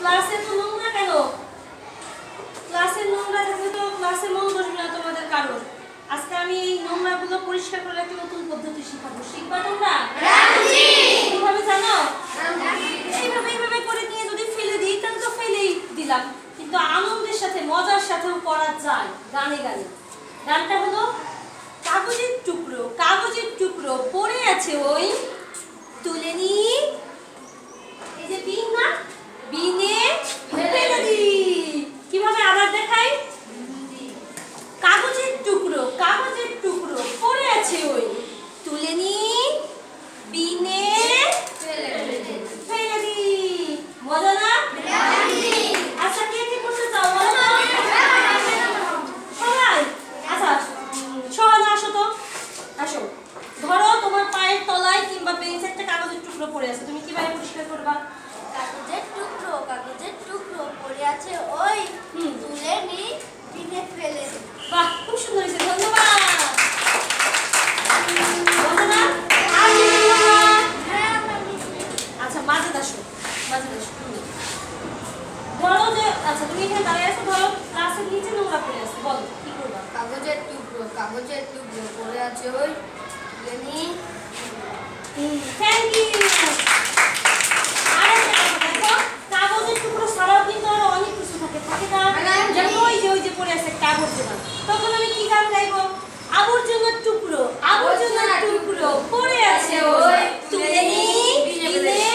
ক্লাসে তো নোংরা কেন? ক্লাসের নোংরা থাকলে তো ক্লাসে মন বসবে না তোমাদের কারণ আজকে আমি এই নোংরাগুলো পরিষ্কার করার একটা নতুন পদ্ধতি শিখাবো। শিখবা তোমরা? কীভাবে জানো? এইভাবে এইভাবে করে নিয়ে যদি ফেলে দিই তাহলে তো ফেলেই দিলাম। কিন্তু আনন্দের সাথে মজার সাথেও করা যায় গানে গানে। গানটা হলো কাগজের টুকরো কাগজের টুকরো পড়ে আছে ওই তুলে নি এই যে বিন না বিনে ফেলে দি কীভাবে আবার দেখাই কাগজের টুকরো কাগজের টুকরো পড়ে আছে ওই তুলে নি বিনে ফেলে আচ্ছা কে আচ্ছা আসো তো। আসো। ধরো তোমার পায়ের তলায় কিংবা বেঞ্চে একটা কাগজের টুকরো পড়ে আছে। তুমি কীভাবে পরিষ্কার করবা কাগজের টুকরো কাগজের টুকরো পড়ে আছে ওই হুম। তুলে নি কিনে ফেলে দিই। বাহ খুব সুন্দর হয়েছে ধন্যবাদ বন্দনা আর কি বলবা? হ্যাঁ আমরা মিশে আচ্ছা মাঝে আসো ধরো যে আচ্ছা তুমি এখানে দাঁড়িয়ে আছো ধরো ক্লাসের নিচে নোংরা পড়ে আছে বলো কি করবা? কাগজের টুকরো কাগজের টুকরো পড়ে আছে ওই থ্যাংক ইউ আরেকটা কথা দেখো কাগজের টুকরো ছাড়াও কিন্তু আরও অনেক কিছু থাকে থাকে না ম্যাডাম, যেমন ওই যে ওই যে পড়ে আছে একটা আবর্জনা তখন আমি কি গান গাইবো আবর্জনার টুকরো আবর্জনার টুকরো পড়ে আছে ওই তুলে নি বিনে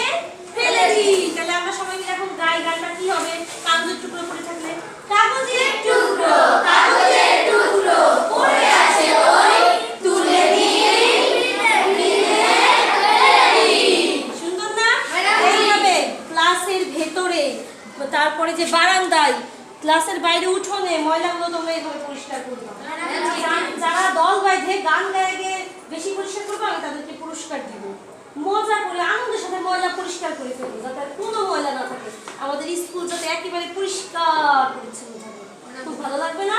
ফেলে দি তাহলে আমরা সবাই মিলে এখন গাই গানটা কি হবে কাগজের টুকরো পড়ে থাকলে কাগজের টুকরো কাগজের টুকরো পড়ে আছে ওই তুলে নি সুন্দর না? এইভাবে ক্লাসের ভেতরে তারপরে যে বারান্দায় ক্লাসের বাইরে উঠোনে ময়লাগুলো তোমরা এইভাবে পরিষ্কার করবে যারা দল বাইধে গান গায়ে গিয়ে বেশি পরিষ্কার করবে আমি তাদেরকে পুরস্কার দিব। মজা করে আনন্দের সাথে ময়লা পরিষ্কার করে ফেলব। একেবারে পরিষ্কার পরিচ্ছন্ন খুব ভালো লাগবে না?